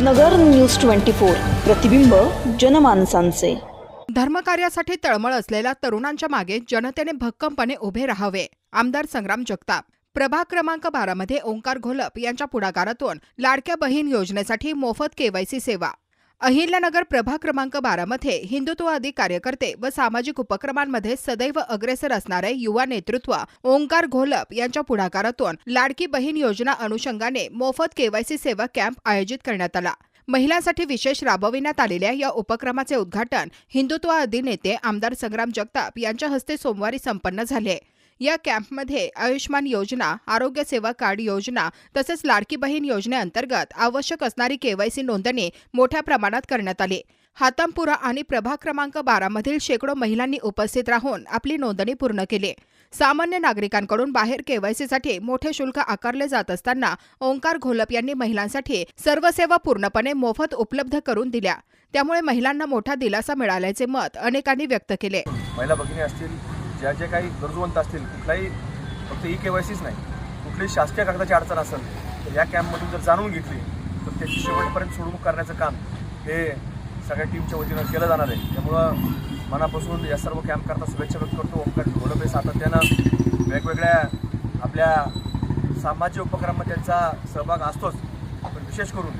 नगर news twenty four. प्रतिबिंब जनमानसांचे. धर्मकार्यासाठी तळमळ असलेल्या तरुणांच्या मागे जनतेने भक्कमपणे उभे राहावे आमदार संग्राम जगताप. प्रभाग क्रमांक बारामध्ये ओंकार घोलप यांच्या पुढाकारातून लाडक्या बहीण योजनेसाठी मोफत केवायसी सेवा. अहिल्यानगर प्रभाग क्रमांक बारामध्ये हिंदुत्ववादी कार्यकर्ते व सामाजिक उपक्रमांमध्ये सदैव अग्रेसर असणारे युवा नेतृत्व ओंकार घोलप यांच्या पुढाकारातून लाडकी बहीण योजना अनुषंगाने मोफत केवायसी सेवा कॅम्प आयोजित करण्यात आला. महिलांसाठी विशेष राबविण्यात आलेल्या या उपक्रमाचे उद्घाटन हिंदुत्ववादी नेते आमदार संग्राम जगताप यांच्या हस्ते सोमवारी संपन्न झाले. या कॅम्पमध्ये आयुष्मान योजना आरोग्य सेवा कार्ड योजना तसेच लाडकी बहीण योजनेअंतर्गत आवश्यक असणारी केवायसी नोंदणी मोठ्या प्रमाणात करण्यात आली. हातमपुरा आणि प्रभाग क्रमांक बारामधील शेकडो महिलांनी उपस्थित राहून आपली नोंदणी पूर्ण केली. सामान्य नागरिकांकडून बाहेर केवायसीसाठी मोठे शुल्क आकारले जात असताना ओंकार घोलप यांनी महिलांसाठी सर्व सेवा पूर्णपणे मोफत उपलब्ध करून दिल्या. त्यामुळे महिलांना मोठा दिलासा मिळाल्याचे मत अनेकांनी व्यक्त केले. महिला भगिनी असतील ज्या जे काही गरजवंत असतील कुठलाही फक्त ई के वाय सीच नाही कुठलीही शासकीय कागदाची अडचण असेल तर या कॅम्पमधून जर जाणून घेतली तर त्याची शेवटपर्यंत सोडवणूक करण्याचं काम हे सगळ्या टीमच्या वतीनं केलं जाणार आहे. त्यामुळं मनापासून या सर्व कॅम्प करता शुभेच्छा व्यक्त करतो. ओमकार ढोलपे सातत्यानं वेगवेगळ्या आपल्या सामाजिक उपक्रमात त्यांचा सहभाग असतोच. पण विशेष करून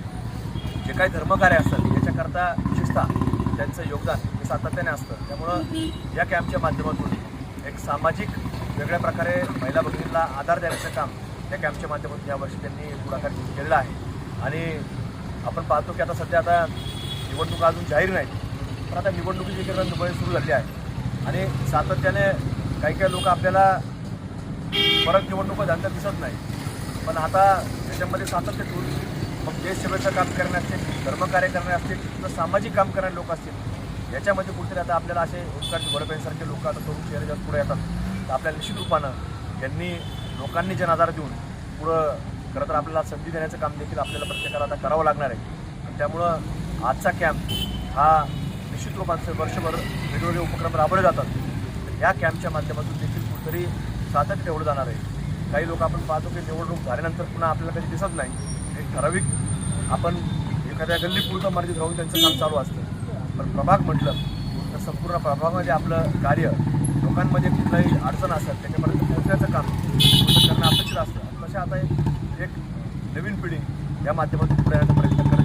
जे काही धर्मकार्य असतात याच्याकरता विशेषतः त्यांचं योगदान हे सातत्याने असतं. त्यामुळं या कॅम्पच्या माध्यमातून एक सामाजिक वेगळ्या प्रकारे महिला भगिनींना आधार देण्याचं काम या कॅम्पच्या माध्यमातून यावर्षी त्यांनी पुढाकार केलेला आहे. आणि आपण पाहतो की आता सध्या आता निवडणुका अजून जाहीर नाहीत. पण आता निवडणुकीची एकीकडे दुबई सुरू झाली आहे. आणि सातत्याने काही काही लोक आपल्याला परत निवडणुका झाल्या दिसत नाही पण आता त्याच्यामध्ये सातत्य ठेवून मग देशसेवेचं काम करणे असतील धर्मकार्य करणे असतील किंवा सामाजिक काम करणारे लोक असतील याच्यामध्ये कुठेतरी आता आपल्याला असे ओंकारची बडपेंसारखे लोक आता तरुण चेहरे जास्त पुढे येतात. तर आपल्याला निश्चित रूपानं यांनी लोकांनी जन आधार देऊन पुढं खरं तर आपल्याला संधी देण्याचं काम देखील आपल्याला प्रत्येकाला आता करावं लागणार आहे. आणि त्यामुळं आजचा कॅम्प हा निश्चित रूपानं वर्षभर वेगवेगळे उपक्रम राबवले जातात. तर या कॅम्पच्या माध्यमातून देखील कुठेतरी सातत्य ठेवलं जाणार आहे. काही लोक आपण पाहतो की निवडणूक झाल्यानंतर पुन्हा आपल्याला कधी दिसत नाही. एक ठराविक आपण एखाद्या गल्ली गल्लीपुरतं मर्यादित राहून त्यांचं काम चालू असतं. पण प्रभाग म्हटलं तर संपूर्ण प्रभागामध्ये आपलं कार्य लोकांमध्ये कुठलाही अडचण असतात त्याच्यापर्यंत पोहोचण्याचं काम करणं अपेक्षित असतं. तसे आता एक एक नवीन पिढी या माध्यमातून पुढे येण्याचा प्रयत्न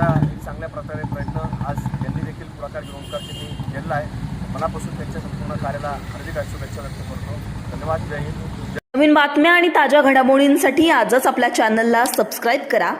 करतील एक चांगल्या प्रकारे प्रयत्न आज त्यांनी देखील पुढाकार घेऊन त्यांनी केलेला आहे. मनापासून त्यांच्या संपूर्ण कार्याला हार्दिक शुभेच्छा व्यक्त करतो. धन्यवाद. जय हिंद. नवीन बातम्या आणि ताज्या घडामोडींसाठी आजच आपल्या चॅनलला सबस्क्राईब करा.